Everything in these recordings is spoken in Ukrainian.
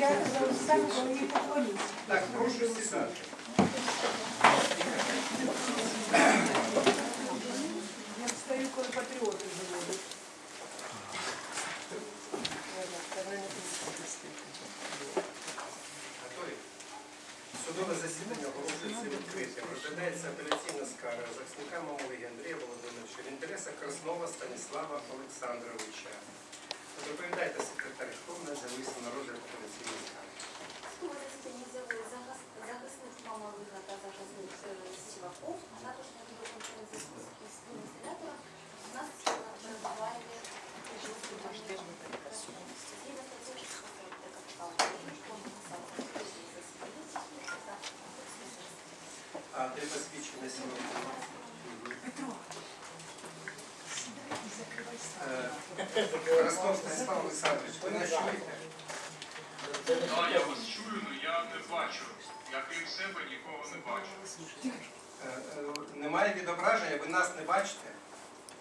Я саме коли їй поклонюсь. Так, прошу сідати. Я встаю, коли патріоти заводять. Судове засідання оголошується відкритим. Розглядається апеляційна скарга захисника Мамоги Андрія Володимировича в інтересах Краснова Станіслава Олександровича. Доповідайте секретар, хто в нас зависив на розгляд апеляційної скарги. Судове засідання з'явили захис- захисник Мамалига та захисник е, Сіваков, а також на відеоконференції з київським інсталятором у нас перебуває Згідно статті 640 КПК України, кожен написав засідання А де посвідчення сьогодні? Сам. Станіслав Олександрович, ви нас чуєте? Так, я вас чую, але я не бачу. Я крім себе нікого не бачу. Е, е, Немає відображення, ви нас не бачите?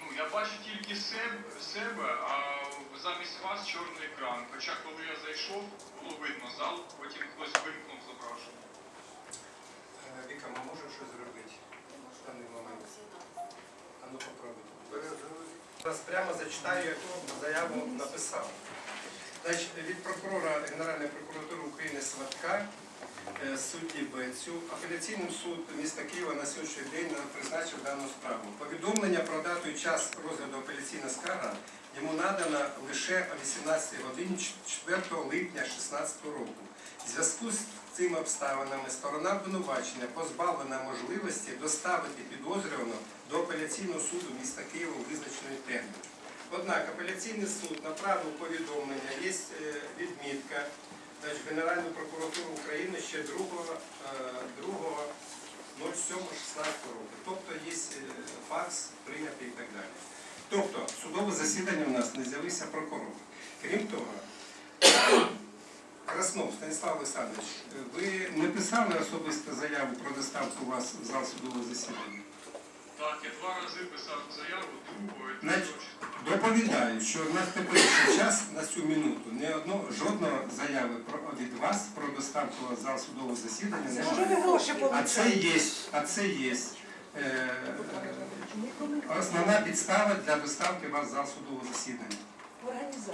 Ну, я бачу тільки себе, себе, а замість вас чорний екран. Хоча коли я зайшов, було видно зал, потім хтось вимкнув зображення. Е, Віка, ми можемо щось зробити в даний момент? Зараз прямо зачитаю, яку заяву написав. Значить, від прокурора Генеральної прокуратури України Сватка, судді Бецю, апеляційний суд міста Києва на сьогоднішній день призначив дану справу. Повідомлення про дату і час розгляду апеляційна скарга йому надано лише о 18 годині 4 липня 2016 року. В зв'язку з цими обставинами сторона обвинувачення позбавлена можливості доставити підозрюваного до апеляційного суду міста Києва у визначений термін. Однак апеляційний суд направив повідомлення, є е, відмітка значить, Генеральної прокуратури України ще 2, е, 2.07.16 року. Тобто є е, факс прийнятий і так далі. Тобто судове засідання у нас не з'явився прокурор. Крім того, Краснов Станіслав Олександрович, ви не писали особисто заяву про доставку вас в зал судового засідання? Так, я два рази писав заяву, другого і Значить. Доповідаю, що на теперішній час на цю минуту не одно, жодного заяви про, від вас про доставку в зал судового засідання Може немає. А це є, а це є е, основна підстава для доставки вас в зал судового засідання.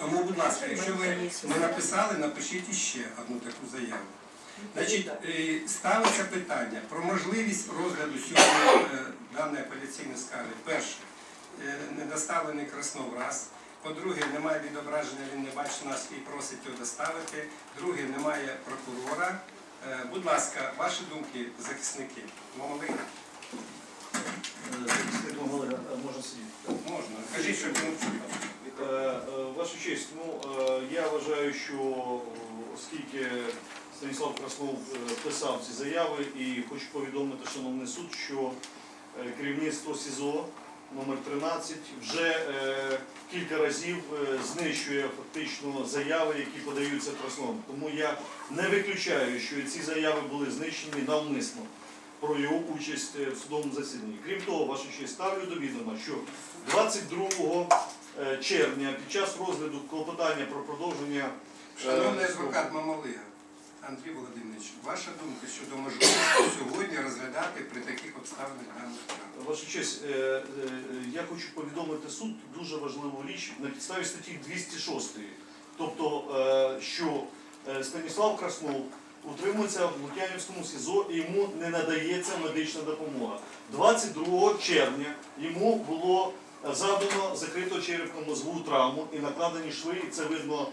Тому, будь ласка, якщо ви не написали, напишіть іще одну таку заяву. Значить, е, ставиться питання про можливість розгляду сьогодні е, даної апеляційної скарги. Перше, е, не доставлений Краснов раз. По-друге, немає відображення, він не бачить нас і просить його доставити. Друге, немає прокурора. Будь ласка, ваші думки, захисники. Могли? Захисник можна сидіти. Можна. Кажіть, щоб він чув. Ваша честь, ну я вважаю, що оскільки Станіслав Краснов е, писав ці заяви і хочу повідомити шановний суд, що е, керівництво СІЗО номер 13 вже е, кілька разів знищує фактично заяви, які подаються Краснову. Тому я не виключаю, що ці заяви були знищені навмисно про його участь в судовому засіданні. Крім того, ваша честь, ставлю до відома, що 22 е, червня під час розгляду клопотання про продовження Шановний адвокат Мамалига, Андрій Володимирович, ваша думка щодо можливості сьогодні розглядати при таких обставинах дану справу? Ваша честь, е, е, я хочу повідомити суд дуже важливу річ на підставі статті 206. Тобто, е, що Станіслав Краснов утримується в Лук'янівському СІЗО і йому не надається медична допомога. 22 червня йому було завдано закрито черепно-мозгову травму і накладені шви, і це видно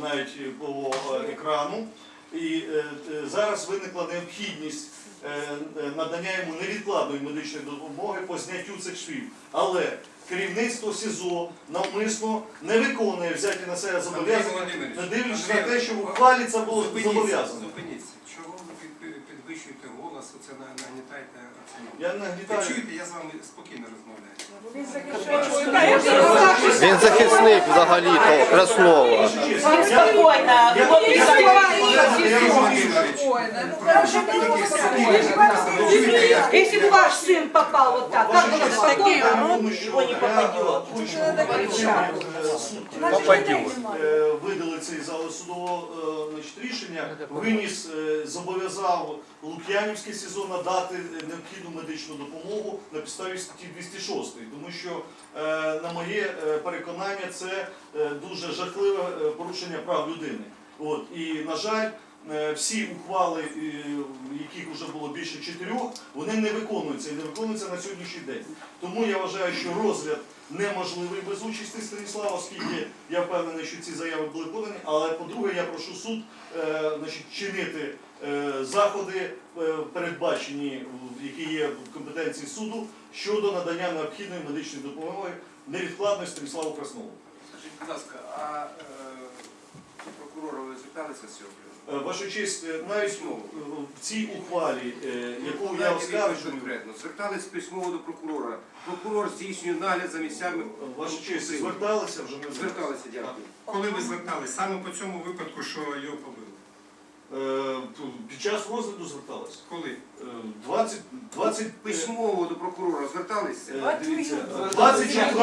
навіть по екрану. І е, е, зараз виникла необхідність е, надання йому невідкладної медичної допомоги по зняттю цих швів. Але керівництво СІЗО навмисно не виконує взяті на себе зобов'язання, не дивлячись на те, що в ухвалі це було зобов'язано. Зупиніться. Чого ви під- під- підвищуєте підвищуєте голос, оце на- нагнітаєте оцінку. Я Ви нагнітаю. чуєте, я з вами спокійно розмовляю. Він захищає. Він захисник взагалі-то Краснова. Ваша честь, Він я- спокійно. я- я- Він я- спокійно. я- я- Если бы ваш сын попал вот так, Ваша как было честь, спокойно, я он думаю, що его не я, попадет. хочу Що треба кричати? е, суд, Попадет. е, видали цей зали судового е, значить, рішення, виніс, е, зобов'язав Лук'янівський СІЗО надати необхідну медичну допомогу на підставі статті 206, тому що, е, на моє е, переконання, це е, дуже жахливе порушення прав людини. От, і, на жаль, всі ухвали, яких вже було більше чотирьох, вони не виконуються і не виконуються на сьогоднішній день. Тому я вважаю, що розгляд неможливий без участі Станіслава, оскільки я впевнений, що ці заяви були подані. Але по-друге, я прошу суд значить, чинити заходи, передбачені, які є в компетенції суду, щодо надання необхідної медичної допомоги невідкладної Станіславу Краснову. Скажіть, будь ласка, а е, прокурору ви зверталися з цього? Е, Ваша честь, е, навіть е, в цій ухвалі, е, яку я оскаржую, конкретно. Звертались письмово до прокурора. Прокурор здійснює нагляд за місцями. ваша честь, зверталися вже не Зверталися, дякую. Коли ви звертались? Саме по цьому випадку, що його побили? Під час розгляду зверталися. Коли? Е, 20, 20 Письмово до прокурора зверталися? Е, Дивіться, 24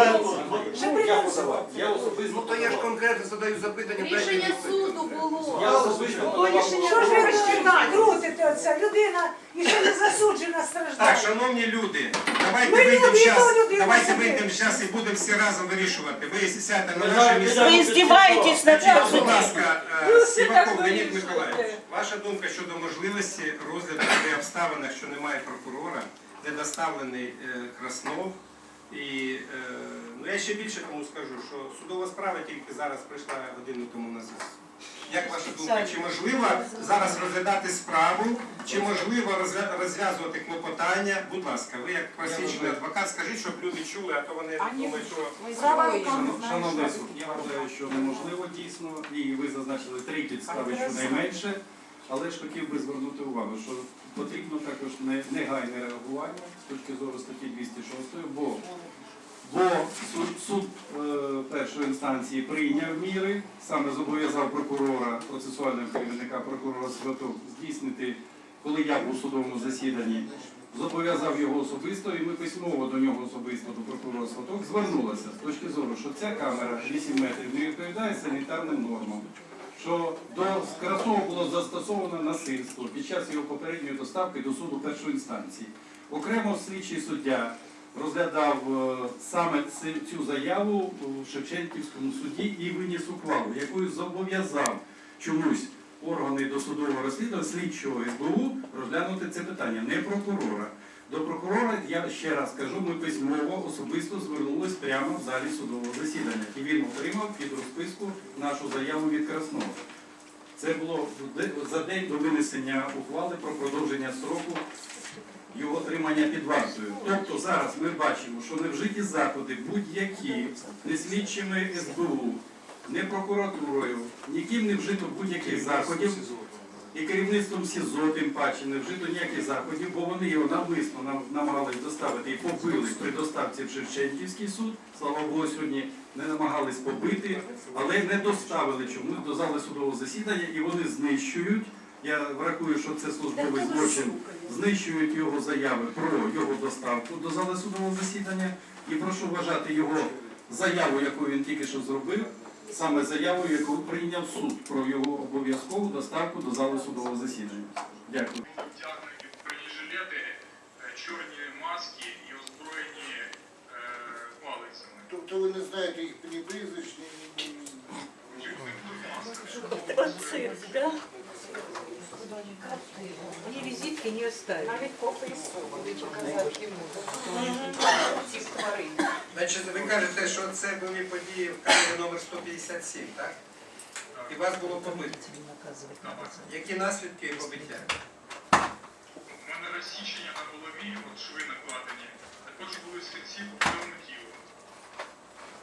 Я особисто Ну то я ж конкретно задаю запитання. дайте Рішення відповідь суду конкретно. було. Я особисто подавав Що ж ви крутите оце? Людина і ще не засуджена страждає. Так, шановні люди, давайте Ми вийдемо зараз, давайте ми вийдемо зараз і будемо всі разом вирішувати. Ви сядьте на наше місце. Вы издеваетесь над Будь нашим ласка, е, Сіваков Леонід. Миколаївич, ваша думка щодо можливості розгляду при обставинах, що немає прокурора, де доставлений е, Краснов. І е, ну, я ще більше тому скажу, що судова справа тільки зараз прийшла годину тому назад. Як ваша думка, чи можливо зараз розглядати справу, чи можливо розв'язувати клопотання? Будь ласка, ви як просвічений адвокат, скажіть, щоб люди чули, а то вони думають, що Шановний суд, я вважаю, що неможливо дійсно, і ви зазначили три підстави щонайменше, але ж хотів би звернути увагу, що потрібно також негайне реагування з точки зору статті 206, бо, бо суд, суд е, першої інстанції прийняв міри, саме зобов'язав прокурора, процесуального керівника прокурора Святок здійснити, коли я був у судовому засіданні, зобов'язав його особисто, і ми письмово до нього особисто, до прокурора Сваток, звернулися з точки зору, що ця камера 8 метрів не відповідає санітарним нормам. Що до Красова було застосовано насильство під час його попередньої доставки до суду першої інстанції. Окремо слідчий суддя розглядав е, саме цю заяву у Шевченківському суді і виніс ухвалу, якою зобов'язав чомусь органи досудового розслідування слідчого СБУ розглянути це питання, не прокурора. До прокурора, я ще раз кажу, ми письмово особисто звернулись прямо в залі судового засідання. І він отримав під розписку нашу заяву від Краснова. Це було за день до винесення ухвали про продовження строку його тримання під вартою. Тобто зараз ми бачимо, що невжиті заходи будь-які не слідчими СБУ, не прокуратурою, ніким не вжито будь-яких заходів. І керівництвом СІЗО тим паче не вжито ніяких заходів, бо вони його навмисно нам намагались доставити і побили при доставці в Шевченківський суд. Слава Богу, сьогодні не намагались побити, але не доставили чомусь до зали судового засідання і вони знищують. Я врахую, що це службовий злочин. Знищують його заяви про його доставку до зали судового засідання і прошу вважати його заяву, яку він тільки що зробив, саме заявою, яку прийняв суд про його обов'язкову доставку до зали судового засідання. Дякую. Вдягнені в чорні маски і озброєні палицями. Тобто ви не знаєте їх ні прізвищ, ні, ні, ні. Чуть не тут маски. Оцирк, да? Они визитки. Навіть копи із будуть показати йому. Цих тварин. Значить, ви кажете, що це були події в камері номер 157, так? І вас було побито. Які наслідки побиття? У мене розсічення на голові, от шви накладені. Також були синці по всьому тілу.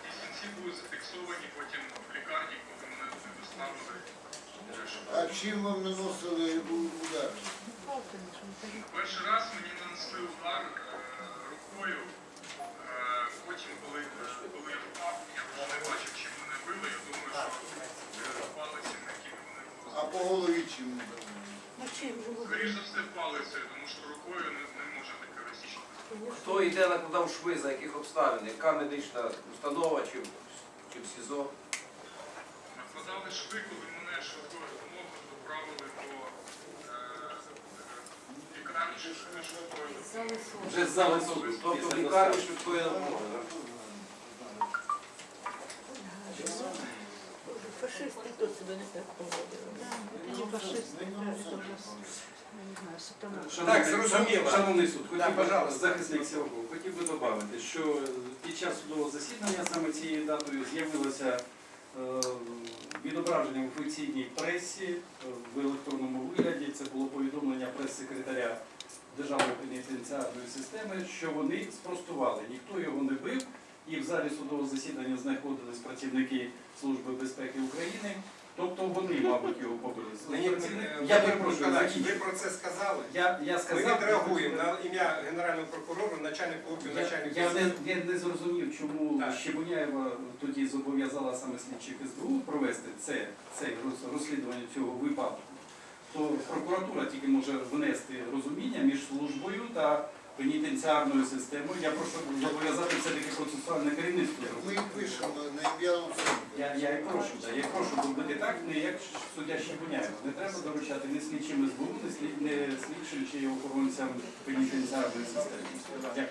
Ці синці були зафіксовані потім в лікарні, коли мене доставили, А чим вам наносили удар? Перший раз мені нанесли удар е, рукою. Е, потім, коли, коли я впав, я вже не бачив, чим мене били. Я думаю, що е, палицями, якими вони А по голові чим ударили? Скоріше за все палицею, тому що рукою не, не може таке розсічити. Хто йде накладав шви, за яких обставин? Яка медична установа чи, чи в СІЗО? Накладали шви, коли мене доправили до е, е, лікарні швидкої допомоги. Вже з зали. Тобто в лікарні швидкої допомоги. Фашисти то себе не так поводили. Шановний, Так, зрозуміло. Шановний суд, хотів би пожалуйста. захисник Сявков, хотів би додати, що під час судового засідання саме цією датою з'явилося відображення в офіційній пресі е, в електронному вигляді. Це було повідомлення прес-секретаря Державної пенітенціарної системи, що вони спростували. Ніхто його не бив, і в залі судового засідання знаходились працівники Служби безпеки України. Тобто вони, мабуть, його побили. Мені, Я Володимир перепрошую, Миколаївич, ви закінчу. про це сказали. Я, я Ми сказав, відреагуємо на ім'я Генерального прокурора, начальника офісу, я, начальника я, не, я не зрозумів, чому Так. Щебуняєва тоді зобов'язала саме слідчих СБУ провести це, це роз- розслідування цього випадку. То прокуратура тільки може внести розуміння між службою та пенітенціарною системою. Я прошу зобов'язати все-таки процесуальне керівництво. Ми пишемо на ім'я Я, я і прошу, да, я і прошу зробити так, не як суддя Щебуняєва. Не треба доручати ні слідчим СБУ, ні слід- не слідчим чи охоронцям пенітенціарної системи. Дякую.